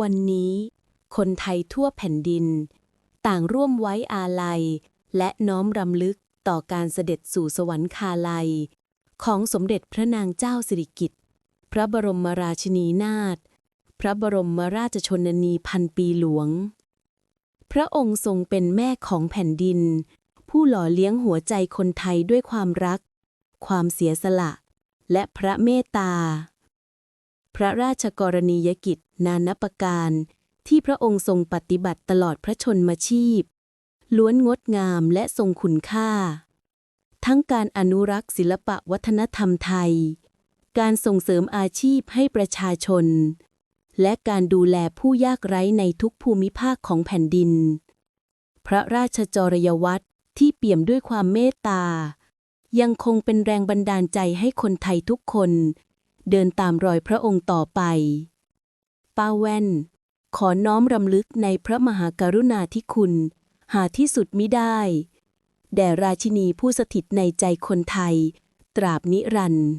วันนี้คนไทยทั่วแผ่นดิน ต่างร่วมไว้อาลัย และน้อมรำลึกต่อการเสด็จสู่สวรรคาลัย ของสมเด็จพระนางเจ้าสิริกิติ์พระบรมราชินีนาถพระบรมราชชนนีพันปีหลวง พระองค์ทรงเป็นแม่ของแผ่นดิน ผู้หล่อเลี้ยงหัวใจคนไทยด้วยความรัก ความเสียสละ และพระเมตตา พระราชกรณียกิจ นานับประการ ที่พระองค์ทรงปฏิบัติตลอดพระชนมชีพ ล้วนงดงามและทรงคุณค่า ทั้งการอนุรักษ์ศิลปะวัฒนธรรมไทย การส่งเสริมอาชีพให้ประชาชน และการดูแลผู้ยากไร้ในทุกภูมิภาคของแผ่นดิน พระราชจรยวัตรที่เปี่ยมด้วยความเมตตา ยังคงเป็นแรงบันดาลใจให้คนไทยทุกคน เดินตามรอยพระองค์ต่อไป ป้าแว่น ขอน้อมรำลึกในพระมหากรุณาธิคุณ หาที่สุดมิได้ แด่ราชินีผู้สถิตในใจคนไทย ตราบนิรันดร์